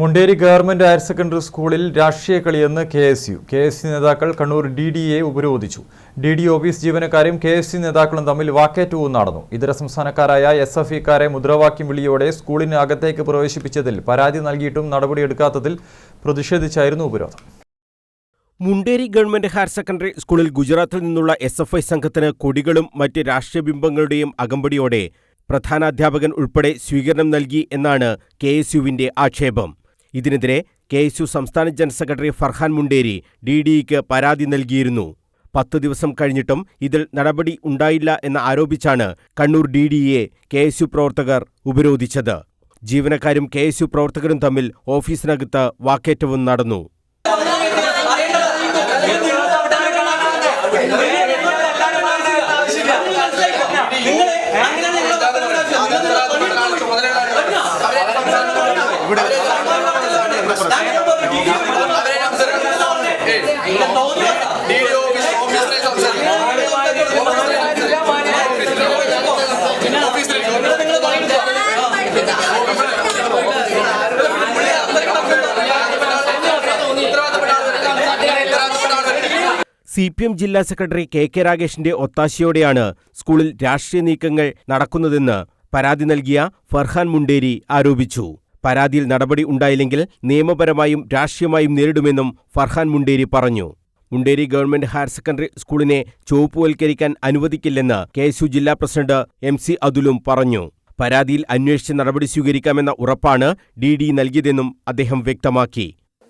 Munderi government higher secondary സ്കൂളിൽ രാഷ്ട്രീയ കളിയെന്ന് K S U. K S U നേതാക്കൾ കണ്ണൂർ ഡി ഡി എ ഉപരോധിച്ചു. ഡി ഡി ഓഫീസ് ജീവനക്കാരും കെ എസ് യു നേതാക്കളും തമ്മിൽ വാക്കേറ്റവും നടന്നു. ഇതര സംസ്ഥാനക്കാരായ എസ് എഫ് ഇക്കാരെ മുദ്രാവാക്യം വിളിയോടെ സ്കൂളിനകത്തേക്ക് പ്രവേശിപ്പിച്ചതിൽ പരാതി നൽകിയിട്ടും നടപടിയെടുക്കാത്തതിൽ പ്രതിഷേധിച്ചായിരുന്നു ഉപരോധം. മുണ്ടേരി ഗവൺമെന്റ് ഹയർ സെക്കൻഡറി സ്കൂളിൽ ഗുജറാത്തിൽ നിന്നുള്ള എസ് എഫ് ഐ സംഘത്തിന് കൊടികളും മറ്റ് രാഷ്ട്രീയ ബിംബങ്ങളുടെയും അകമ്പടിയോടെ പ്രധാനാധ്യാപകൻ ഉൾപ്പെടെ സ്വീകരണം നൽകി എന്നാണ് കെ എസ് യുവിന്റെ ആക്ഷേപം. ഇതിനെതിരെ കെ എസ് യു സംസ്ഥാന general secretary Farhan Munderi D ഡിഇക്ക് പരാതി നൽകിയിരുന്നു. പത്ത് ദിവസം കഴിഞ്ഞിട്ടും ഇതിൽ നടപടി ഉണ്ടായില്ല എന്ന് ആരോപിച്ചാണ് കണ്ണൂർ ഡി ഡിഇയെ കെ എസ് യു പ്രവർത്തകർ ഉപരോധിച്ചത്. ജീവനക്കാരും കെ എസ് യു പ്രവർത്തകരും തമ്മിൽ ഓഫീസിനകത്ത് വാക്കേറ്റവും നടന്നു. സി പി എം ജില്ലാ സെക്രട്ടറി കെ കെ രാഗേഷിന്റെ ഒത്താശയോടെയാണ് സ്കൂളിൽ രാഷ്ട്രീയ നീക്കങ്ങൾ നടക്കുന്നതെന്ന് പരാതി നൽകിയ ഫർഹാൻ മുണ്ടേരി ആരോപിച്ചു. പരാതിയിൽ നടപടി ഉണ്ടായില്ലെങ്കിൽ നിയമപരമായും രാഷ്ട്രീയമായും നേരിടുമെന്നും ഫർഹാൻ മുണ്ടേരി പറഞ്ഞു. മുണ്ടേരി ഗവൺമെന്റ് ഹയർ സെക്കൻഡറി സ്കൂളിനെ ചുവപ്പുവൽക്കരിക്കാൻ അനുവദിക്കില്ലെന്ന് കെ ജില്ലാ പ്രസിഡന്റ് എം സി അതുലും പറഞ്ഞു. പരാതിയിൽ അന്വേഷിച്ച് നടപടി സ്വീകരിക്കാമെന്ന ഉറപ്പാണ് ഡി ഡി നൽകിയതെന്നും അദ്ദേഹം വ്യക്തമാക്കി.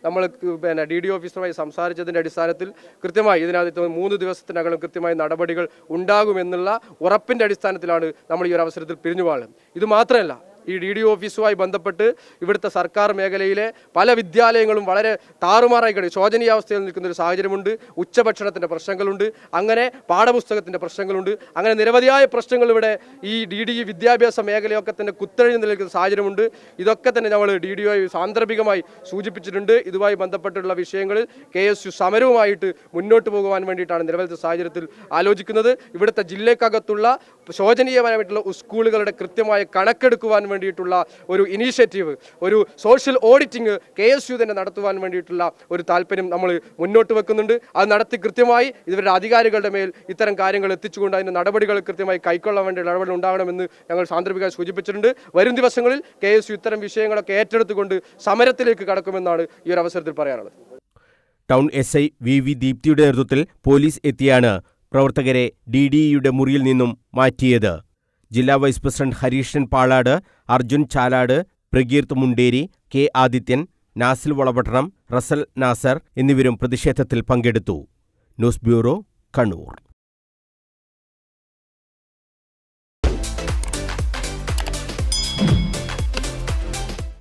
നമ്മൾ പിന്നെ ഡി ഡി ഓഫീസറുമായി സംസാരിച്ചതിന്റെ അടിസ്ഥാനത്തിൽ കൃത്യമായി ഇതിനകത്ത് മൂന്ന് ദിവസത്തിനകം കൃത്യമായി നടപടികൾ ഉണ്ടാകുമെന്നുള്ള ഉറപ്പിന്റെ അടിസ്ഥാനത്തിലാണ് നമ്മൾ ഈ ഒരു അവസരത്തിൽ പിരിഞ്ഞു വാഴുന്നത് ഇത് മാത്രമല്ല ഈ ഡി ഡി ഓഫീസുമായി ബന്ധപ്പെട്ട് ഇവിടുത്തെ സർക്കാർ മേഖലയിലെ പല വിദ്യാലയങ്ങളും വളരെ താറുമാറായി കഴിഞ്ഞു ശോചനീയാവസ്ഥയിൽ നിൽക്കുന്ന ഒരു സാഹചര്യമുണ്ട്. ഉച്ചഭക്ഷണത്തിന്റെ പ്രശ്നങ്ങളുണ്ട്. അങ്ങനെ പാഠപുസ്തകത്തിന്റെ പ്രശ്നങ്ങളുണ്ട്. അങ്ങനെ നിരവധിയായ പ്രശ്നങ്ങൾ ഇവിടെ ഈ ഡി ഡി വിദ്യാഭ്യാസ മേഖലയൊക്കെ തന്നെ കുത്തഴിഞ്ഞു നിൽക്കുന്ന സാഹചര്യമുണ്ട്. ഇതൊക്കെ തന്നെ നമ്മൾ ഡി ഡി ഒ സാന്ദർഭികമായി സൂചിപ്പിച്ചിട്ടുണ്ട്. ഇതുമായി ബന്ധപ്പെട്ടുള്ള വിഷയങ്ങളിൽ കെ എസ് യു സമരവുമായിട്ട് മുന്നോട്ട് പോകുവാൻ വേണ്ടിയിട്ടാണ് നിലവിലത്തെ സാഹചര്യത്തിൽ ആലോചിക്കുന്നത്. ഇവിടുത്തെ ജില്ലക്കകത്തുള്ള ശോചനീയപരമായിട്ടുള്ള സ്കൂളുകളുടെ കൃത്യമായ കണക്കെടുക്കുവാൻ വേണ്ടിയിട്ടുള്ള ഒരു ഇനീഷ്യേറ്റീവ് ഒരു social auditing K S U തന്നെ നടത്തുവാൻ വേണ്ടിയിട്ടുള്ള ഒരു താല്പര്യം നമ്മൾ മുന്നോട്ട് വെക്കുന്നുണ്ട്. അത് നടത്തി കൃത്യമായി ഇവരുടെ അധികാരികളുടെ മേൽ ഇത്തരം കാര്യങ്ങൾ എത്തിച്ചുകൊണ്ട് അതിന്റെ നടപടികൾ കൃത്യമായി കൈക്കൊള്ളാൻ വേണ്ടി നടപടി ഉണ്ടാകണമെന്ന് ഞങ്ങൾ സാന്ദർഭികമായി സൂചിപ്പിച്ചിട്ടുണ്ട്. വരും ദിവസങ്ങളിൽ കെ എസ് യു ഇത്തരം വിഷയങ്ങളൊക്കെ ഏറ്റെടുത്തുകൊണ്ട് സമരത്തിലേക്ക് കടക്കുമെന്നാണ് ഈ ഒരു അവസരത്തിൽ പറയാനുള്ളത്. Town S I V V ദീപ്തിയുടെ നേതൃത്വത്തിൽ പോലീസ് എത്തിയാണ് പ്രവർത്തകരെ ഡി യുടെ മുറിയിൽ നിന്നും മാറ്റിയത്. ജില്ലാ vice president Hareeshan Palad Arjun Chalad Prakeerth Munderi K Adithyan Nasil Valapattanam Rasal Nasar എന്നിവരും പ്രതിഷേധത്തിൽ പങ്കെടുത്തു. News bureau Kannur.